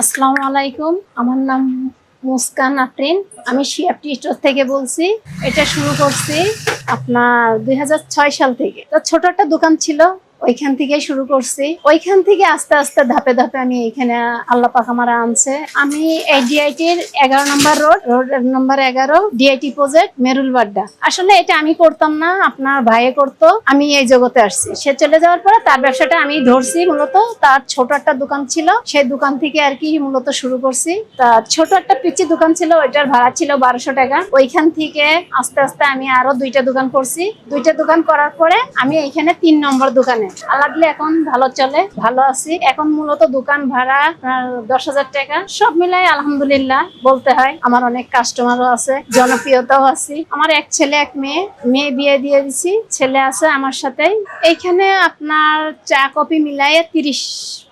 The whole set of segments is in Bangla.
আসসালামু আলাইকুম। আমার নাম মুসকান আফরিন। আমি শিয়াপটি স্টোর থেকে বলছি। এটা শুরু করছি আপনার দুই হাজার ছয় সাল থেকে। তো ছোট একটা দোকান ছিল ওইখান থেকে শুরু করছি। ওইখান থেকে আস্তে আস্তে ধাপে ধাপে আমি এখানে আল্লাহ পাক আমার আনছে। আমি এই ডিআইটির এগারো নম্বর রোড রোড নম্বর এগারো ডিআইটি প্রজেক্ট মেরুল বাড্ডা আসলে এটা আমি করতাম না, আপনার ভাইয়ে করতো, আমি এই জগতে আসছি। সে চলে যাওয়ার পরে তার ব্যবসাটা আমি ধরছি মূলত। তার ছোট একটা দোকান ছিল সেই দোকান থেকে আর কি মূলত শুরু করছি। তা ছোট একটা পিচি দোকান ছিল, ওইটার ভাড়া ছিল বারোশো টাকা। ওইখান থেকে আস্তে আস্তে আমি আরও দুইটা দোকান করছি। দুইটা দোকান করার পরে আমি এইখানে তিন নম্বর দোকানে। আল্লাহ দিলে এখন ভালো চলে, ভালো আছি। এখন মূলত দোকান ভাড়া দশ হাজার টাকা, সব মিলাই আলহামদুলিল্লাহ বলতে হয়। আমার অনেক কাস্টমারও আছে, জনপ্রিয়তাও আছি। আমার এক ছেলে, এক মেয়ে মেয়ে বিয়ে দিয়ে দিছি, ছেলে আছে আমার সাথেই। এইখানে আপনার চা কফি মিলাইয়ে তিরিশ,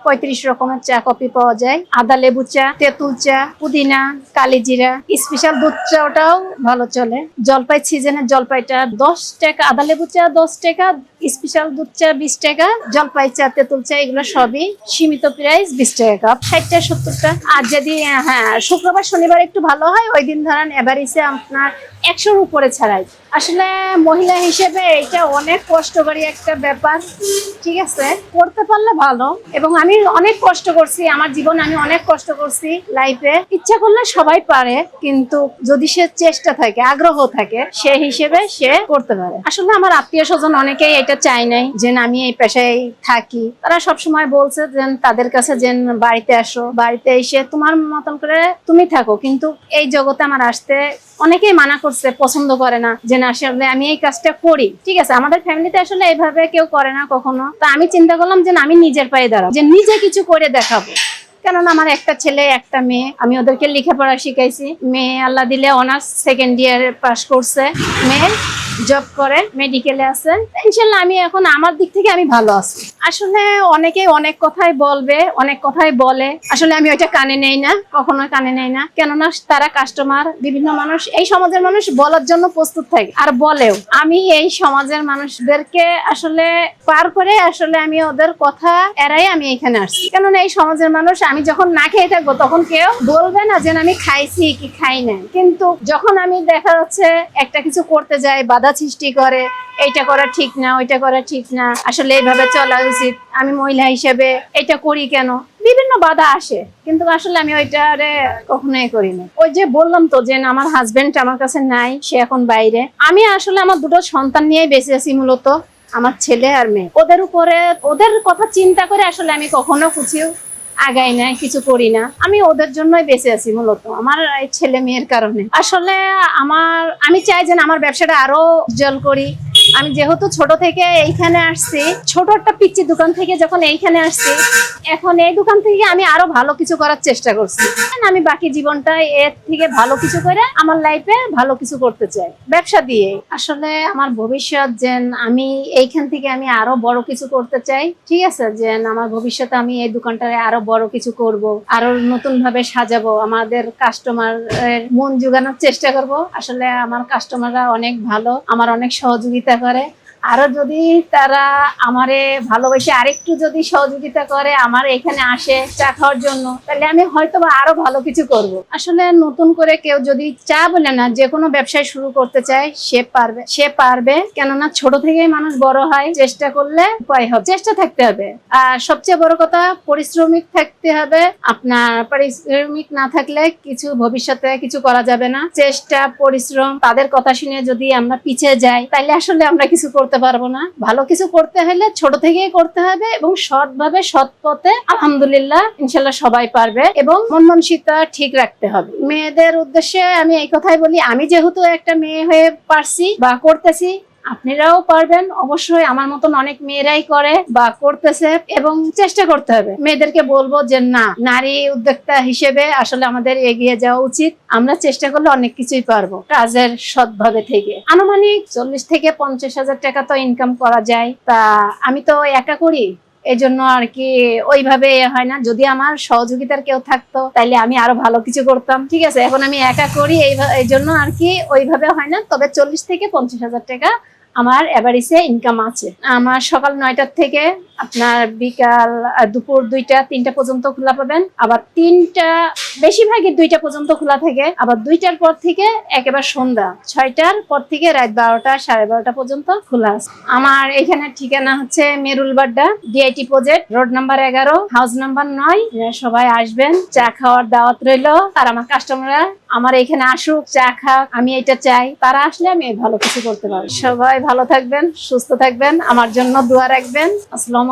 পঁয়ত্রিশ রকমের চা কফি পাওয়া যায়। আদা লেবু চা, তেঁতুল চা, পুদিনা কালিজিরা স্পেশাল দুধ চা ওটাও ভালো চলে। জলপাই সিজনের জলপাইটা দশ টাকা, আদা লেবু চা দশ টাকা স্পেশাল দুধ চা বিশ টাকা। জলপাই চা, তেঁতুল চা, এগুলো সবই সীমিত প্রাইস বিশ টাকা কাপ ষাটটা সত্তরটা আর যদি হ্যাঁ শুক্রবার, শনিবার একটু ভালো হয়, ওই দিন ধরেন এভারেজে আপনার একশোর উপরে ছাড়াই। আসলে মহিলা হিসেবে এটা অনেক কষ্টকরী একটা ব্যাপার, ঠিক আছে? করতে পারলে ভালো, এবং আমি অনেক কষ্ট করছি, আমার জীবনে আমি অনেক কষ্ট করছি লাইফে ইচ্ছা করলে সবাই পারে, কিন্তু যদি সে চেষ্টা থাকে, আগ্রহ থাকে, সে হিসেবে সে করতে পারে। আসলে আমার আত্মীয় স্বজন অনেকেই এটা চাই নাই, যে আমি এই পেশায় থাকি। তারা সব সময় বলছে যে, তাদের কাছে যে বাড়িতে আসো, বাড়িতে এসে তোমার মতন করে তুমি থাকো। কিন্তু এই জগতে আমার আসতে অনেকেই মানা করছে, পছন্দ করে না, যে না আসলে আমি এই কাজটা করি। ঠিক আছে, আমাদের ফ্যামিলিতে আসলে এইভাবে কেউ করে না কখনো। তা আমি চিন্তা করলাম যে আমি নিজের পায়ে দাঁড়াবো, যে নিজে কিছু করে দেখাবো। কেননা আমার একটা ছেলে, একটা মেয়ে, আমি ওদেরকে লেখাপড়া শিখাইছি। মেয়ে আল্লাহ দিলে অনার্স সেকেন্ড ইয়ার পাস করছে। মেয়ে জব করে মেডিকেলে আছে ইনশাল্লাহ আমি এখন আমার দিক থেকে আমি ভালো আছি। আসলে অনেকেই অনেক কথাই বলবে, অনেক কথাই বলে। আসলে আমি ওইটা কানে নেই না কখনো কানে নেই না। কেননা তারা কাস্টমার বিভিন্ন মানুষ, এই সমাজের মানুষ বলার জন্য প্রস্তুত থাকে। আর বলেও, আমি এই সমাজের মানুষদেরকে আসলে পার করে আসলে আমি ওদের কথা এরাই আমি এখানে আসছি। কেননা এই সমাজের মানুষ, আমি যখন না খেয়ে থাকব, তখন কেউ বলবে না যে, আমি খাইছি, কি খাই নাই? কিন্তু যখন আমি দেখা যাচ্ছে একটা কিছু করতে যাই বাধা সৃষ্টি করে, এইটা করা ঠিক না, ওইটা করা ঠিক না, আসলে এইভাবে চলা উচিত। আমি মহিলা হিসেবে এটা করি কেন? বিভিন্ন বাধা আসে, কিন্তু আসলে আমি ওইটারে কখনোই করি না ওই যে বললাম তো যে আমার হাজবেন্ড আমার কাছে নাই, সে এখন বাইরে। আমি আসলে আমার দুটো সন্তান নিয়েই বেঁচে আছি মূলত, আমার ছেলে আর মেয়ে। ওদের উপরে, ওদের কথা চিন্তা করে আসলে আমি কখনো কিছু আগাই না কিছু করি না। আমি ওদের জন্যই বেঁচে আছি মূলত, আমার ছেলে মেয়ের কারণে। আসলে আমার, আমি চাই যে আমার ব্যবসাটা আরও উজ্জ্বল করি। আমি যেহেতু ছোট থেকে এইখানে আসছি, ছোট একটা পিচ্ছি দোকান থেকে যখন এইখানে আসছি, এখন এই দোকান থেকে আমি আরও ভালো কিছু করার চেষ্টা করছি। আমি বাকি জীবনটা এর থেকে ভালো কিছু করে আমার লাইফে ভালো কিছু করতে চাই, ব্যবসা দিয়ে। আসলে আমার ভবিষ্যৎ যেন আমি এইখান থেকে আমি আরও বড় কিছু করতে চাই, ঠিক আছে? যেন আমার ভবিষ্যতে আমি এই দোকানটায় আরও বড় কিছু করব, আরও নতুন ভাবে সাজাবো, আমাদের কাস্টমার মন জোগানোর চেষ্টা করব। আসলে আমার কাস্টমাররা অনেক ভালো, আমার অনেক সহযোগিতা করে আরও যদি তারা আমারে ভালোবেসে আরেকটু যদি সহযোগিতা করে, আমার এখানে আসে চা খাওয়ার জন্য, তাহলে আমি হয়তো বা আরও ভালো কিছু করব। আসলে নতুন করে কেউ যদি চা বলে না, যে কোনো ব্যবসায় শুরু করতে চায়, সে পারবে সে পারবে। কেননা ছোট থেকেই মানুষ বড় হয়, চেষ্টা করলে উপায় হবে, চেষ্টা থাকতে হবে। আর সবচেয়ে বড় কথা, পরিশ্রমিক থাকতে হবে। আপনার পরিশ্রমিক না থাকলে কিছু ভবিষ্যতে কিছু করা যাবে না। চেষ্টা, পরিশ্রম, তাদের কথা শুনে যদি আমরা পিছিয়ে যাই, তাহলে আসলে আমরা কিছু করতে পারব না। ভালো কিছু করতে হলে ছোট থেকেই করতে হবে এবং সৎ ভাবে সৎ পথে আলহামদুলিল্লাহ ইনশাল্লাহ সবাই পারবে এবং মন মানসিকতা ঠিক রাখতে হবে। মেয়েদের উদ্দেশ্যে আমি এই কথাই বলি, আমি যেহেতু একটা মেয়ে হয়ে পারছি বা করতেছি আপনারাও পারবেন। অবশ্যই আমার মতন অনেক মেয়েরাই করে বা করতেছে এবং চেষ্টা করতে হবে। মেয়েদেরকে বলব যে, না, নারী উদ্যোক্তা হিসেবে আসলে আমাদের এগিয়ে যাওয়া উচিত। আমরা চেষ্টা করলে অনেক কিছুই পারব কাজের সৎভাবে থেকে। আনুমানিক চল্লিশ থেকে পঞ্চাশ হাজার টাকা তো ইনকাম করা যায়। তা আমি তো একা করি। এই জন্য আর কি ওইভাবে হয় না। যদি আমার সহযোগিতার কেউ থাকতো, তাইলে আমি আরও ভালো কিছু করতাম। ঠিক আছে, এখন আমি একা করি, এই জন্য আর কি ওইভাবে হয় না। তবে চল্লিশ থেকে পঞ্চাশ হাজার টাকা আমার এভারেজে ইনকাম আছে। আমার সকাল নয়টার থেকে আপনার বিকাল দুপুর দুইটা, তিনটা পর্যন্ত খোলা পাবেন। আবার তিনটা, বেশিরভাগই দুইটা পর্যন্ত খোলা থাকে। আবার দুইটার পর থেকে একেবারে সন্ধ্যা, ছয়টার পর থেকে রাত বারোটা, সাড়ে বারোটা পর্যন্ত খোলা আছে। আমার এখানে ঠিকানা হচ্ছে Merul Merul Badda DIT project road number এগারো, হাউস নাম্বার নয়। সবাই আসবেন, চা খাওয়ার দাওয়াত রইল। আর আমার কাস্টমাররা আমার এখানে আসুক, চা খাক, আমি এটা চাই। তারা আসলে আমি ভালো কিছু করতে পারব। সবাই ভালো থাকবেন, সুস্থ থাকবেন, আমার জন্য দোয়া রাখবেন। আসসালামু